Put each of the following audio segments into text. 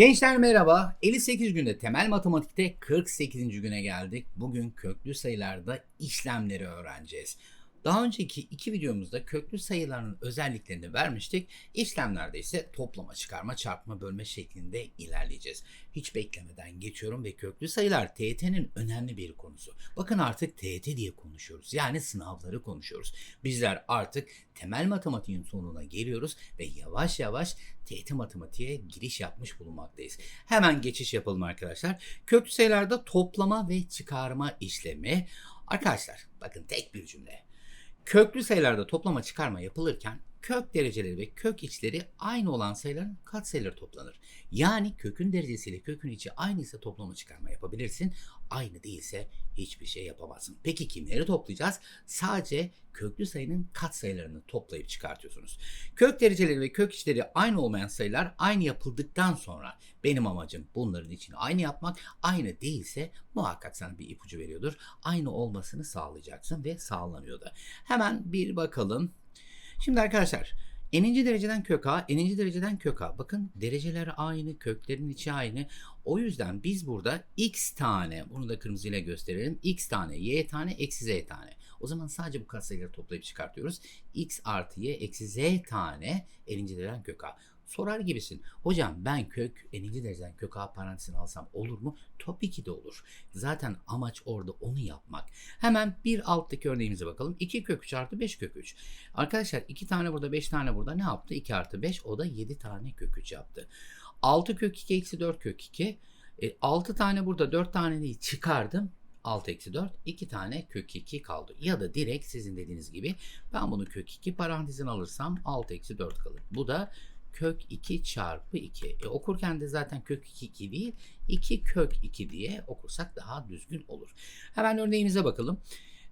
Gençler merhaba. 58 günde temel matematikte 48. güne geldik. Bugün köklü sayılarda işlemleri öğreneceğiz. Daha önceki iki videomuzda köklü sayıların özelliklerini vermiştik. İşlemlerde ise toplama, çıkarma, çarpma, bölme şeklinde ilerleyeceğiz. Hiç beklemeden geçiyorum ve köklü sayılar TYT'nin önemli bir konusu. Bakın artık TYT diye konuşuyoruz. Yani sınavları konuşuyoruz. Bizler artık temel matematiğin sonuna geliyoruz ve yavaş yavaş TYT matematiğe giriş yapmış bulunmaktayız. Hemen geçiş yapalım arkadaşlar. Köklü sayılarda toplama ve çıkarma işlemi. Arkadaşlar bakın tek bir cümle. Köklü sayılarda toplama çıkarma yapılırken kök dereceleri ve kök içleri aynı olan sayıların katsayıları toplanır. Yani kökün derecesiyle kökün içi aynı ise toplama çıkarma yapabilirsin. Aynı değilse hiçbir şey yapamazsın. Peki kimleri toplayacağız? Sadece köklü sayının katsayılarını toplayıp çıkartıyorsunuz. Kök dereceleri ve kök içleri aynı olmayan sayılar aynı yapıldıktan sonra benim amacım bunların için aynı yapmak. Aynı değilse muhakkak sana bir ipucu veriyordur. Aynı olmasını sağlayacaksın ve sağlanıyor da. Hemen bir bakalım. Şimdi arkadaşlar eninci dereceden kök a, eninci dereceden kök a. Bakın dereceler aynı, köklerin içi aynı. O yüzden biz burada x tane, bunu da kırmızıyla gösterelim. x tane, y tane, eksi z tane. O zaman sadece bu katsayıları toplayıp çıkartıyoruz. x artı y eksi z tane eninci dereceden kök a. Sorar gibisin. Hocam ben kök eninci dereceden kök a parantezini alsam olur mu? Tabii ki de olur. Zaten amaç orada onu yapmak. Hemen bir alttaki örneğimize bakalım. 2 kök 3 artı 5 kök 3. Arkadaşlar 2 tane burada 5 tane burada ne yaptı? 2 artı 5 o da 7 tane kök 3 yaptı. 6 kök 2 eksi 4 kök 2. E, 6 tane burada 4 taneyi çıkardım. 6 eksi 4 2 tane kök 2 kaldı. Ya da direkt sizin dediğiniz gibi ben bunu kök 2 parantezine alırsam 6 eksi 4 kalır. Bu da kök 2 çarpı 2. E, okurken de zaten kök 2 2 değil 2 kök 2 diye okursak daha düzgün olur. Hemen örneğimize bakalım.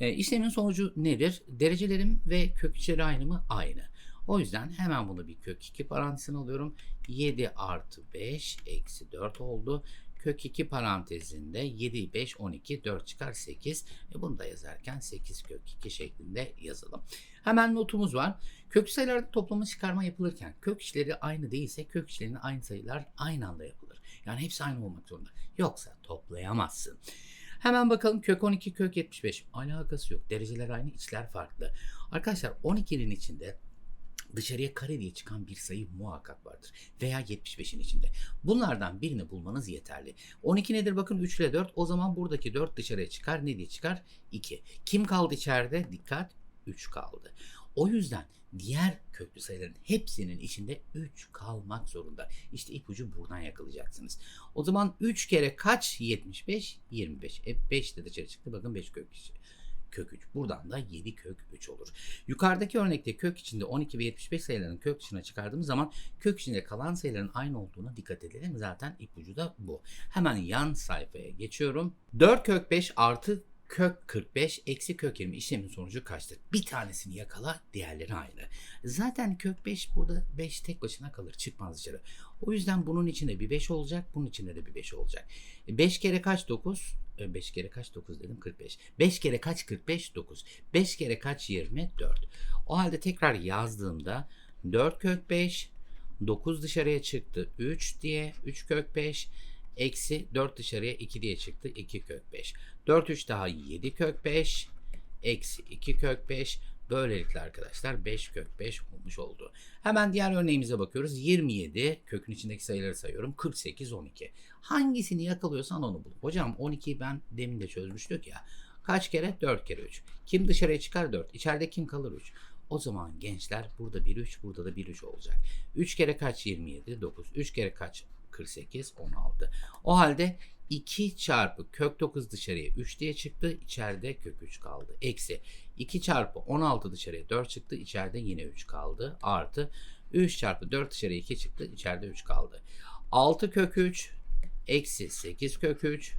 E, işlemin sonucu nedir? Derecelerim ve kök içeri aynı mı? Aynı. O yüzden hemen bunu bir kök 2 parantezine alıyorum. 7 artı 5 eksi 4 oldu. Kök 2 parantezinde 7, 5, 12, 4 çıkar 8. E bunu da yazarken 8 kök 2 şeklinde yazalım. Hemen notumuz var. Kök sayılarda toplama çıkarma yapılırken kök içleri aynı değilse kök içlerinin aynı sayılar aynı anda yapılır. Yani hepsi aynı olmak zorunda. Yoksa toplayamazsın. Hemen bakalım kök 12 kök 75 alakası yok. Dereceler aynı içler farklı. Arkadaşlar 12'nin içinde dışarıya kare diye çıkan bir sayı muhakkak vardır. Veya 75'in içinde. Bunlardan birini bulmanız yeterli. 12 nedir? Bakın 3 ile 4. O zaman buradaki 4 dışarıya çıkar. Ne diye çıkar? 2. Kim kaldı içeride? Dikkat. 3 kaldı. O yüzden diğer köklü sayıların hepsinin içinde 3 kalmak zorunda. İşte ipucu buradan yakalayacaksınız. O zaman 3 kere kaç? 75, 25. E 5 de dışarı çıktı. Bakın 5 kök kök 3. Buradan da 7 kök 3 olur. Yukarıdaki örnekte kök içinde 12 ve 75 sayılarının kök dışına çıkardığımız zaman kök içinde kalan sayıların aynı olduğuna dikkat edelim. Zaten ipucu da bu. Hemen yan sayfaya geçiyorum. 4 kök 5 artı kök 45 eksi kök 20 işlemin sonucu kaçtır? Bir tanesini yakala diğerleri aynı. Zaten kök 5 burada 5 tek başına kalır çıkmaz dışarı. O yüzden bunun içinde bir 5 olacak bunun içinde de bir 5 olacak. 5 kere kaç 9? 5 kere kaç 9 dedim 45. 5 kere kaç 45 9. 5 kere kaç 20 4. O halde tekrar yazdığımda 4 kök 5 9 dışarıya çıktı 3 diye 3 kök 5 eksi 4 dışarıya 2 diye çıktı 2 kök 5. 4 3 daha 7 kök 5 eksi 2 kök 5 Böylelikle arkadaşlar 5 kök 5 olmuş oldu. Hemen diğer örneğimize bakıyoruz. 27 kökün içindeki sayıları sayıyorum. 48 12. Hangisini yakalıyorsan onu bul. Hocam 12'yi ben demin de çözmüştük ya. Kaç kere? 4 kere 3. Kim dışarıya çıkar? 4. İçeride kim kalır? 3. O zaman gençler burada bir 3, burada da bir 3 olacak. 3 kere kaç? 27, 9. 3 kere kaç? 48, 16. O halde 2 çarpı kök 9 dışarıya 3 diye çıktı. İçeride kök 3 kaldı. Eksi 2 çarpı 16 dışarıya 4 çıktı. İçeride yine 3 kaldı. Artı 3 çarpı 4 dışarıya 2 çıktı. İçeride 3 kaldı. 6 kök 3 eksi 8 kök 3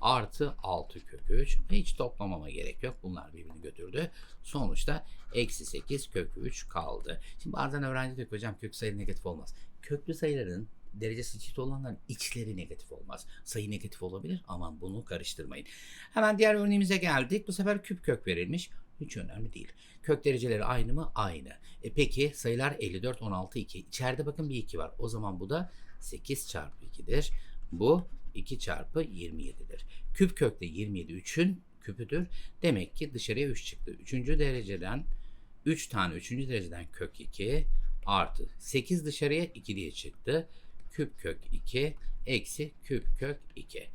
artı 6 kök 3. Hiç toplamama gerek yok. Bunlar birbirini götürdü. Sonuçta eksi 8 kök 3 kaldı. Şimdi bazen öğrenci diyor hocam kök sayı negatif olmaz. Köklü sayıların derecesi çift olanların içleri negatif olmaz. Sayı negatif olabilir. Aman bunu karıştırmayın. Hemen diğer örneğimize geldik. Bu sefer küp kök verilmiş. Hiç önemli değil. Kök dereceleri aynı mı? Aynı. E peki sayılar 54, 16, 2. İçeride bakın bir 2 var. O zaman bu da 8 çarpı 2'dir. Bu 2 çarpı 27'dir. Küp kökte 27 3'ün küpüdür. Demek ki dışarıya 3 çıktı. 3. dereceden 3 tane 3. dereceden kök 2 artı 8 dışarıya 2 diye çıktı. Küp kök 2 eksi küp kök 2.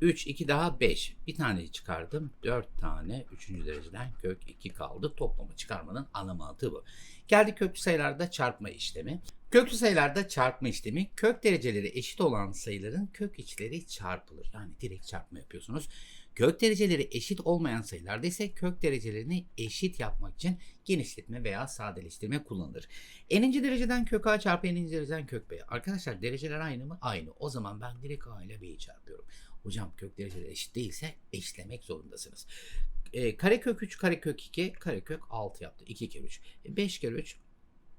3, 2 daha 5. Bir taneyi çıkardım. 4 tane 3. dereceden kök 2 kaldı. Toplamı çıkarmanın ana mantığı bu. Geldik köklü sayılarda çarpma işlemi. Köklü sayılarda çarpma işlemi kök dereceleri eşit olan sayıların kök içleri çarpılır. Yani direkt çarpma yapıyorsunuz. Kök dereceleri eşit olmayan sayılarda ise kök derecelerini eşit yapmak için genişletme veya sadeleştirme kullanılır. N'inci dereceden kök A çarpı N'inci dereceden kök B. Arkadaşlar dereceler aynı mı? Aynı. O zaman ben direkt A ile B'yi çarpıyorum. Hocam kök dereceleri eşit değilse eşlemek zorundasınız. E, karekök 3, karekök 2, karekök 6 yaptı. 2 kere 3. E, 5 kere 3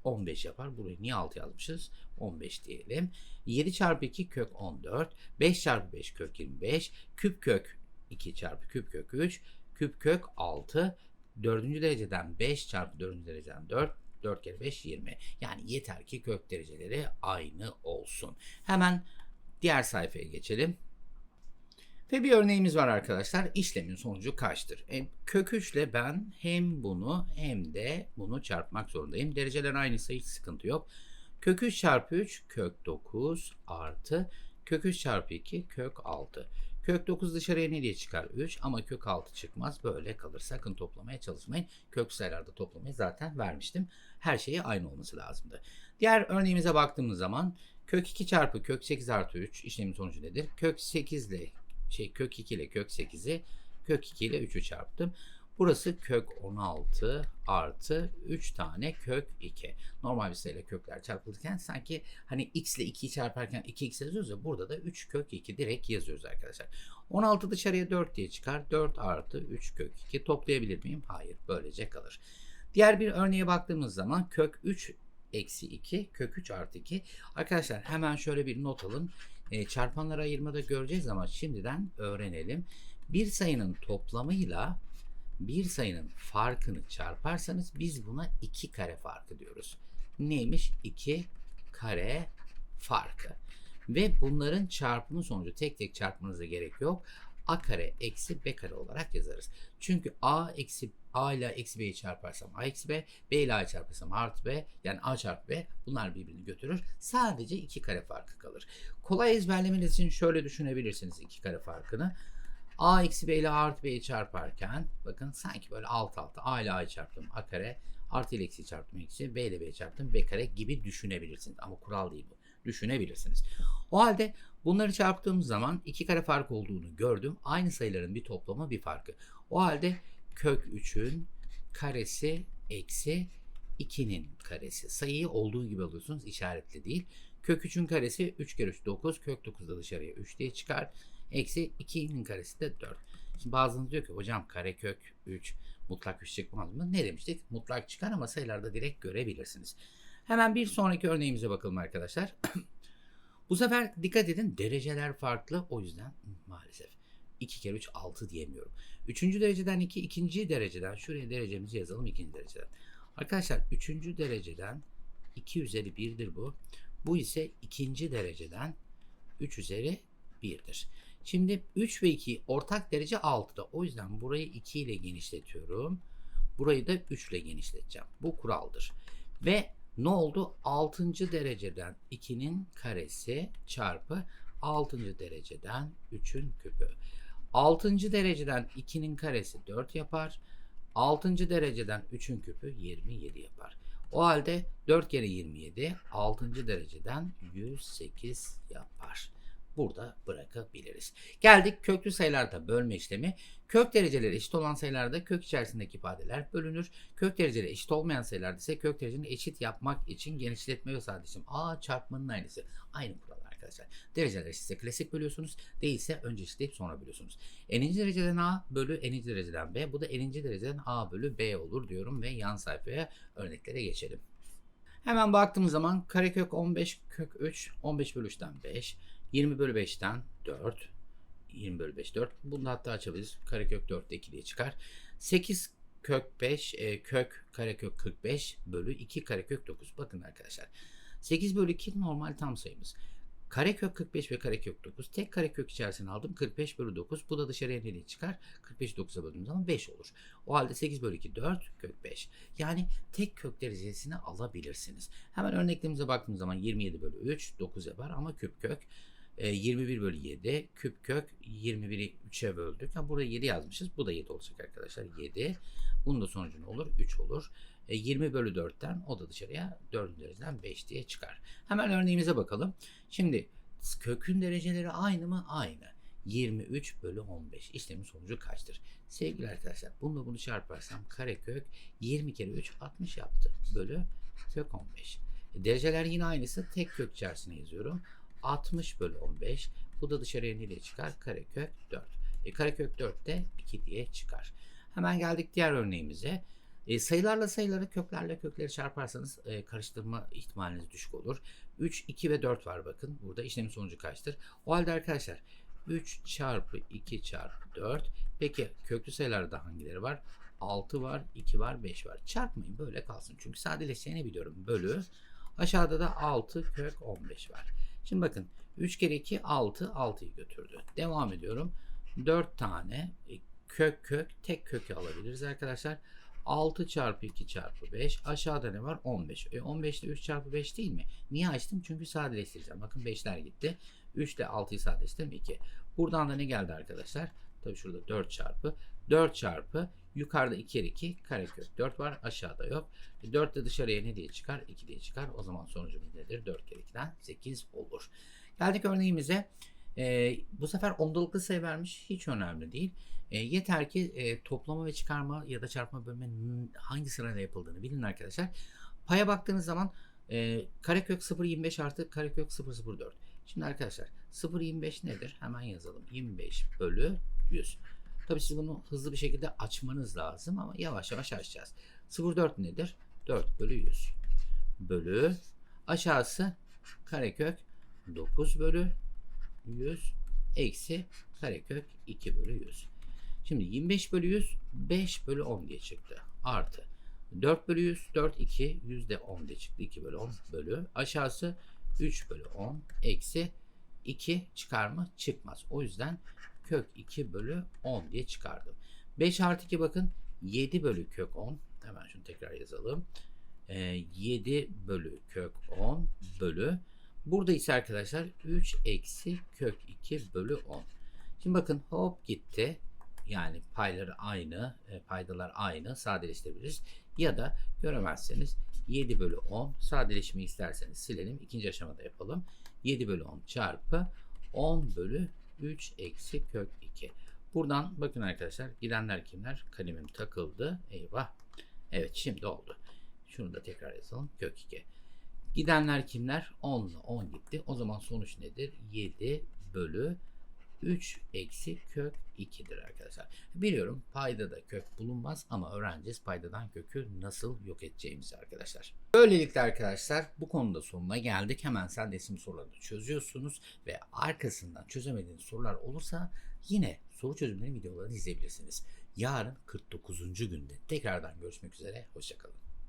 15 yapar. Burayı niye 6 yazmışız? 15 diyelim. 7 çarpı 2 kök 14. 5 çarpı 5 kök 25. Küp kök 2 çarpı küp kök 3. Küp kök 6. 4. dereceden 5 çarpı 4. dereceden 4. 4 kere 5 20. Yani yeter ki kök dereceleri aynı olsun. Hemen diğer sayfaya geçelim. Ve bir örneğimiz var arkadaşlar. İşlemin sonucu kaçtır? E, kök 3 ile ben hem bunu hem de bunu çarpmak zorundayım. Dereceler aynıysa hiç sıkıntı yok. Kök 3 çarpı 3 kök 9 artı kök 3 çarpı 2 kök 6. Kök 9 dışarıya ne diye çıkar? 3 ama kök 6 çıkmaz. Böyle kalır. Sakın toplamaya çalışmayın. Kök sayılarda toplamayı zaten vermiştim. Her şeyi aynı olması lazımdı. Diğer örneğimize baktığımız zaman kök 2 çarpı kök 8 artı 3 işlemin sonucu nedir? Kök 8 ile şey kök 2 ile kök 8'i kök 2 ile 3'ü çarptım. Burası kök 16 artı 3 tane kök 2. Normal bir sayıyla kökler çarpılırken sanki hani x ile 2'yi çarparken 2x yazıyoruz ya burada da 3 kök 2 direkt yazıyoruz arkadaşlar. 16 dışarıya 4 diye çıkar. 4 artı 3 kök 2 toplayabilir miyim? Hayır. Böylece kalır. Diğer bir örneğe baktığımız zaman kök 3 eksi 2 kök 3 artı 2. Arkadaşlar hemen şöyle bir not alın. E, çarpanları ayırmada göreceğiz ama şimdiden öğrenelim. Bir sayının toplamıyla bir sayının farkını çarparsanız biz buna 2 kare farkı diyoruz. Neymiş? 2 kare farkı. Ve bunların çarpımı sonucu tek tek çarpmanıza gerek yok. A kare eksi B kare olarak yazarız. Çünkü A eksi A ile eksi B'yi çarparsam A eksi B, B ile A'yı çarparsam artı B, yani A çarpı B bunlar birbirini götürür. Sadece iki kare farkı kalır. Kolay ezberlemeniz için şöyle düşünebilirsiniz iki kare farkını. A eksi B ile A artı B'yi çarparken bakın sanki böyle alt alta A ile A'yı çarptım A kare artı ile eksi çarptım eksi B ile B'yi çarptım B kare gibi düşünebilirsiniz. Ama kural değil bu. Düşünebilirsiniz. O halde bunları çarptığım zaman iki kare fark olduğunu gördüm. Aynı sayıların bir toplamı bir farkı. O halde kök 3'ün karesi eksi 2'nin karesi. Sayıyı olduğu gibi alıyorsunuz işaretli değil. Kök 3'ün karesi 3 kere 3 9. Kök 9 da dışarıya 3 diye çıkar. Eksi 2'nin karesi de 4. Şimdi bazılarınız diyor ki hocam karekök 3 mutlak 3 çıkmaz mı? Ne demiştik? Mutlak çıkar ama sayılarda direkt görebilirsiniz. Hemen bir sonraki örneğimize bakalım arkadaşlar. Bu sefer dikkat edin dereceler farklı o yüzden maalesef 2 kere 3 6 diyemiyorum. Üçüncü dereceden 2, ikinci dereceden şuraya derecemizi yazalım ikinci dereceden. Arkadaşlar üçüncü dereceden 2 üzeri 1'dir bu. Bu ise ikinci dereceden 3 üzeri 1'dir. Şimdi 3 ve 2 ortak derece 6'da. O yüzden burayı 2 ile genişletiyorum. Burayı da 3 ile genişleteceğim. Bu kuraldır. Ve ne oldu? 6. dereceden 2'nin karesi çarpı 6. dereceden 3'ün küpü. 6. dereceden 2'nin karesi 4 yapar. 6. dereceden 3'ün küpü 27 yapar. O halde 4 kere 27 6. dereceden 108 yapar burada bırakabiliriz. Geldik köklü sayılarda bölme işlemi. Kök dereceleri eşit olan sayılarda kök içerisindeki ifadeler bölünür. Kök dereceleri eşit olmayan sayılarda ise kök derecelerini eşit yapmak için genişletme ve sadeleştirme. A çarpmanın aynısı. Aynı kural arkadaşlar. Dereceler eşitse klasik bölüyorsunuz. Değilse önce eşitleyip sonra bölüyorsunuz. N'inci dereceden A bölü n'inci dereceden B. Bu da n'inci dereceden A bölü B olur diyorum ve yan sayfaya örneklere geçelim. Hemen baktığımız zaman karekök 15 kök 3 15 bölü 3'ten 5 20 bölü 5'ten 4. 20 bölü 5 4. Bunu da hatta açabiliriz. Karekök 4 de 2 diye çıkar. 8 kök 5 e, kök karekök 45 bölü 2 karekök 9. Bakın arkadaşlar. 8 bölü 2 normal tam sayımız. Karekök 45 ve karekök 9. Tek karekök içerisine aldım. 45 bölü 9. Bu da dışarıya nereye çıkar? 45 9'a böldüğüm zaman 5 olur. O halde 8 bölü 2 4 kök 5. Yani tek kök derecesini alabilirsiniz. Hemen örneklerimize baktığımız zaman 27 bölü 3 9 yapar ama küp kök. E, 21 bölü 7 küp kök 21'i 3'e böldük. Ha, burada 7 yazmışız. Bu da 7 olacak arkadaşlar. 7. Bunun da sonucu ne olur? 3 olur. E, 20 bölü 4'ten o da dışarıya 4. dereceden 5 diye çıkar. Hemen örneğimize bakalım. Şimdi kökün dereceleri aynı mı? Aynı. 23 bölü 15. İşlemin sonucu kaçtır? Sevgili arkadaşlar bununla bunu çarparsam karekök 20 kere 3 60 yaptı. Bölü kök 15. E, dereceler yine aynısı. Tek kök içerisine yazıyorum. 60 bölü 15. Bu da dışarıya ne diye çıkar? Karekök 4. E, karekök 4 de 2 diye çıkar. Hemen geldik diğer örneğimize. E, sayılarla sayıları köklerle kökleri çarparsanız e, karıştırma ihtimaliniz düşük olur. 3, 2 ve 4 var bakın. Burada işlemin sonucu kaçtır? O halde arkadaşlar 3 çarpı 2 çarpı 4. Peki köklü sayılarda hangileri var? 6 var, 2 var, 5 var. Çarpmayın böyle kalsın. Çünkü sadeleşeceğini biliyorum. Bölü. Aşağıda da 6 kök 15 var. Şimdi bakın 3 kere 2 6 6'yı götürdü. Devam ediyorum. 4 tane e, kök kök tek kökü alabiliriz arkadaşlar. 6 çarpı 2 çarpı 5. Aşağıda ne var? 15. E 15 ile 3 çarpı 5 değil mi? Niye açtım? Çünkü sadeleştireceğim. Bakın 5'ler gitti. 3 ile 6'yı sadeleştirdim 2. Buradan da ne geldi arkadaşlar? Tabii şurada 4 çarpı. 4 çarpı yukarıda 2 kere 2 karekök 4 var. Aşağıda yok. 4 de dışarıya ne diye çıkar? 2 diye çıkar. O zaman sonucumuz nedir? 4 kere 2'den 8 olur. Geldik örneğimize. Ee, bu sefer ondalıklı sayı vermiş. Hiç önemli değil. E, yeter ki e, toplama ve çıkarma ya da çarpma bölme hangi sırada yapıldığını bilin arkadaşlar. Paya baktığınız zaman e, karekök 0.25 artı karekök 0.04. Şimdi arkadaşlar 0.25 nedir? Hemen yazalım. 25 bölü 100. Tabii siz bunu hızlı bir şekilde açmanız lazım ama yavaş yavaş açacağız. 0.4 nedir? 4 bölü 100 bölü aşağısı karekök 9 bölü 100 eksi karekök 2 bölü 100. Şimdi 25 bölü 100 5 bölü 10 diye çıktı. Artı 4 bölü 100 4 2 yüzde 10 diye çıktı. 2 bölü 10 bölü aşağısı 3 bölü 10 eksi 2 çıkar mı? Çıkmaz. O yüzden kök 2 bölü 10 diye çıkardım. 5 artı 2 bakın 7 bölü kök 10. Hemen şunu tekrar yazalım. Ee, 7 bölü kök 10 bölü. Burada ise arkadaşlar 3 eksi kök 2 bölü 10. Şimdi bakın hop gitti. Yani payları aynı, e, paydalar aynı sadeleştirebiliriz. Ya da göremezseniz 7 bölü 10 sadeleşmeyi isterseniz silelim. İkinci aşamada yapalım. 7 bölü 10 çarpı 10 bölü 3 eksi kök 2. Buradan bakın arkadaşlar gidenler kimler? Kalemim takıldı. Eyvah. Evet şimdi oldu. Şunu da tekrar yazalım. Kök 2. Gidenler kimler? 10 ile 10 gitti. O zaman sonuç nedir? 7 bölü 3 eksi kök 2'dir arkadaşlar. Biliyorum payda da kök bulunmaz ama öğreneceğiz paydadan kökü nasıl yok edeceğimizi arkadaşlar. Böylelikle arkadaşlar bu konuda sonuna geldik. Hemen sen resim sorularını çözüyorsunuz ve arkasından çözemediğiniz sorular olursa yine soru çözümleri videolarını izleyebilirsiniz. Yarın 49. günde tekrardan görüşmek üzere. Hoşçakalın.